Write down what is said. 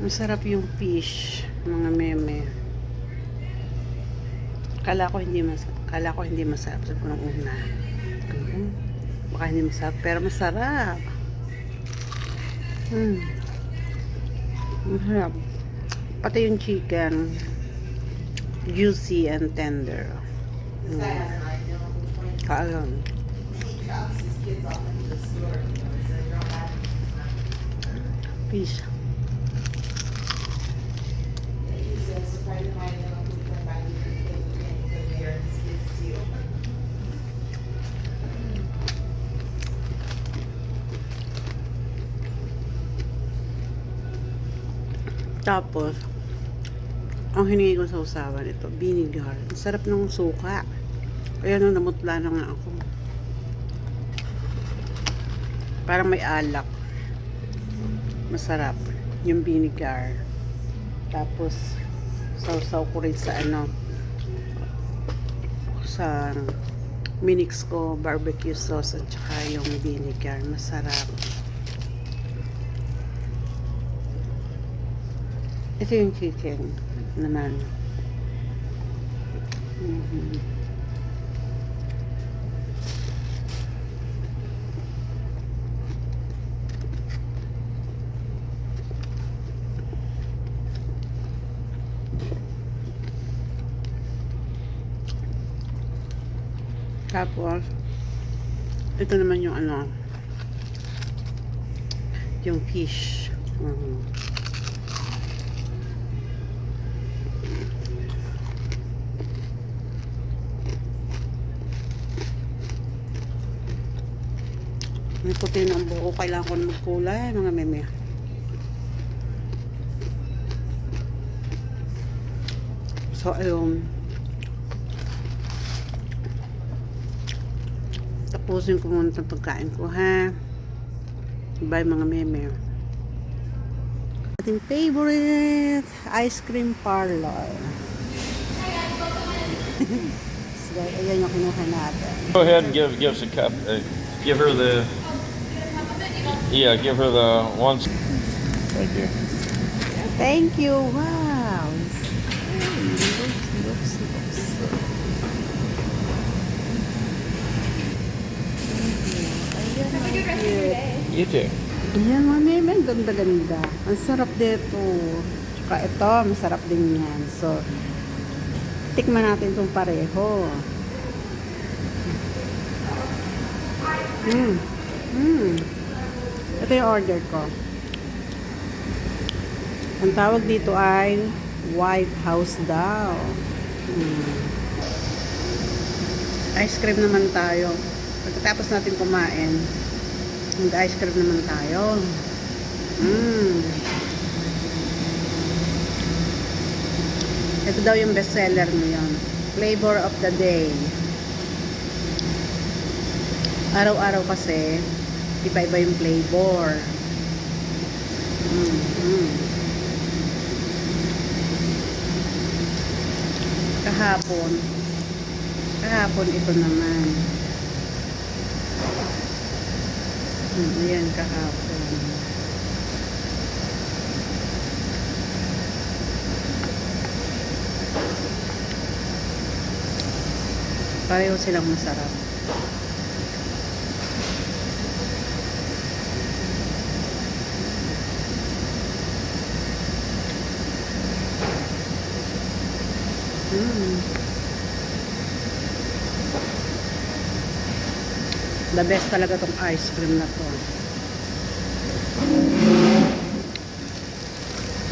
Masarap yung fish, mga meme. Kala ko hindi masarap. Kala ko hindi masarap sa unang una. Mhm. Baka hindi masarap, pero masarap. Mm. Masarap. Pati yung chicken, juicy and tender. Mm. Kaalam. Fish. Tapos, ang hiningi ko sa usawan ito, vinegar. Ang sarap ng suka. Kaya namutla na nga ako. Parang may alak. Masarap. Yung vinegar. Tapos, sausaw ko rin sa ano, sa minix ko barbecue sauce at saka yung vinegar. Masarap. Ito yung chicken naman. Mhm. Tapos, ito naman yung ano, yung fish. Mhm. May puti na buko. Kailangan ko magkulay, mga meme. So, ayun. Tapusin ko muna itong pagkain ko, ha? Bye, mga meme. Ating favorite ice cream parlor. so, ayan yung kinuha natin. Go ahead and give give us a cup. Uh, give her the. Yeah, give her the ones. Thank you. Thank you. Wow. Ay, looks, looks, looks. Thank you. Ayan, ang cute. You too. Ayan, mga meme, ang ganda-ganda. Ang sarap dito. Tsaka ito, masarap din yan. So, tikman natin itong pareho. Mm. Ito yung order ko. Ang tawag dito ay White House daw. Mm. Ice cream naman tayo. Pagkatapos natin kumain, mag-ice cream naman tayo. Mm. Ito daw yung bestseller ngayon. Flavor of the day. Araw-araw kasi, iba-iba yung flavor. Mm, mm. Kahapon, kahapon ito naman. Hmm, ayan, kahapon. Pareho silang masarap. The best talaga tong ice cream na to.